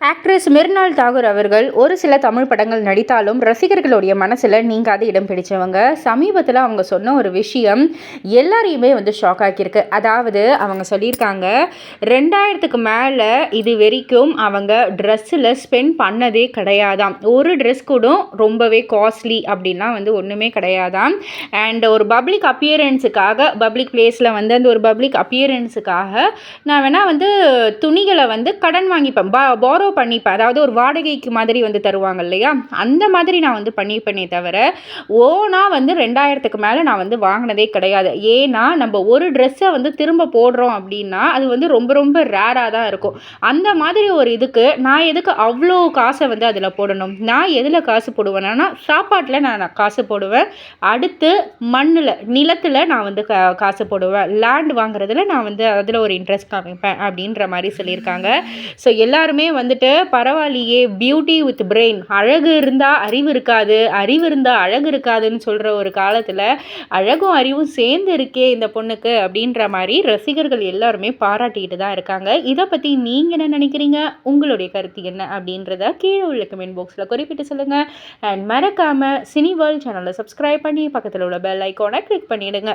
Actress Mrinal Tagore அவர்கள் ஒரு சில தமிழ் படங்கள் நடித்தாலும் ரசிகர்களுடைய மனசில் நீங்காத இடம் பிடிச்சவங்க. சமீபத்தில் அவங்க சொன்ன ஒரு விஷயம் எல்லாரையுமே வந்து ஷாக் ஆக்கியிருக்கு. அதாவது அவங்க சொல்லியிருக்காங்க ரெண்டாயிரத்துக்கு மேலே இது வரைக்கும் அவங்க ட்ரெஸ்ஸில் ஸ்பெண்ட் பண்ணதே கிடையாதாம். ஒரு ட்ரெஸ் கூட ரொம்பவே காஸ்ட்லி அப்படின்லாம் வந்து ஒன்றுமே கிடையாதாம். அண்ட் ஒரு பப்ளிக் அப்பியரன்ஸுக்காக பப்ளிக் பிளேஸில் வந்து அந்த ஒரு பப்ளிக் அப்பியரன்ஸுக்காக நான் வேணால் வந்து துணிகளை வந்து கடன் வாங்கிப்பேன். பா பாரோ பண்ணிப்பேன் அதாவது ஒரு வாடகைக்கு மாதிரி வந்து தருவாங்க இல்லையா? அந்த மாதிரி நான் வந்து பண்ணிப்பேனே தவிர ஓனாக வந்து ரெண்டாயிரத்துக்கு மேலே நான் வந்து வாங்கினதே கிடையாது. ஏன்னா நம்ம ஒரு ட்ரெஸ்ஸை வந்து திரும்ப போடுறோம் அப்படின்னா அது வந்து ரொம்ப ரொம்ப ரேராக தான் இருக்கும். அந்த மாதிரி ஒரு இதுக்கு நான் எதுக்கு அவ்வளோ காசை வந்து அதில் போடணும்? நான் எதில் காசு போடுவேன்னா சாப்பாட்டில் நான் நான் காசு போடுவேன். அடுத்து மண்ணில் நிலத்தில் நான் வந்து கா காசு போடுவேன். லேண்ட் வாங்குறதுல நான் வந்து அதில் ஒரு இன்ட்ரெஸ்ட் காமிப்பேன் அப்படின்ற மாதிரி சொல்லியிருக்காங்க. ஸோ எல்லாருமே வந்து வந்துட்டு பரவாயில்லையே பியூட்டி வித் பிரெயின் அழகு இருந்தால் அறிவு இருக்காது அறிவு இருந்தால் அழகு இருக்காதுன்னு சொல்கிற ஒரு காலத்தில் அழகும் அறிவும் சேர்ந்து இருக்கே இந்த பொண்ணுக்கு அப்படின்ற மாதிரி ரசிகர்கள் எல்லாருமே பாராட்டிக்கிட்டு தான் இருக்காங்க. இதை பற்றி நீங்கள் என்ன நினைக்கிறீங்க? உங்களுடைய கருத்து என்ன அப்படின்றத கீழே உள்ள கமெண்ட் பாக்ஸில் குறிப்பிட்டு சொல்லுங்கள் அண்ட் மறக்காமல் சினி வேர்ல்ட் சேனலை சப்ஸ்கிரைப் பண்ணி பக்கத்தில் உள்ள பெல் ஐக்கானை கிளிக் பண்ணிவிடுங்க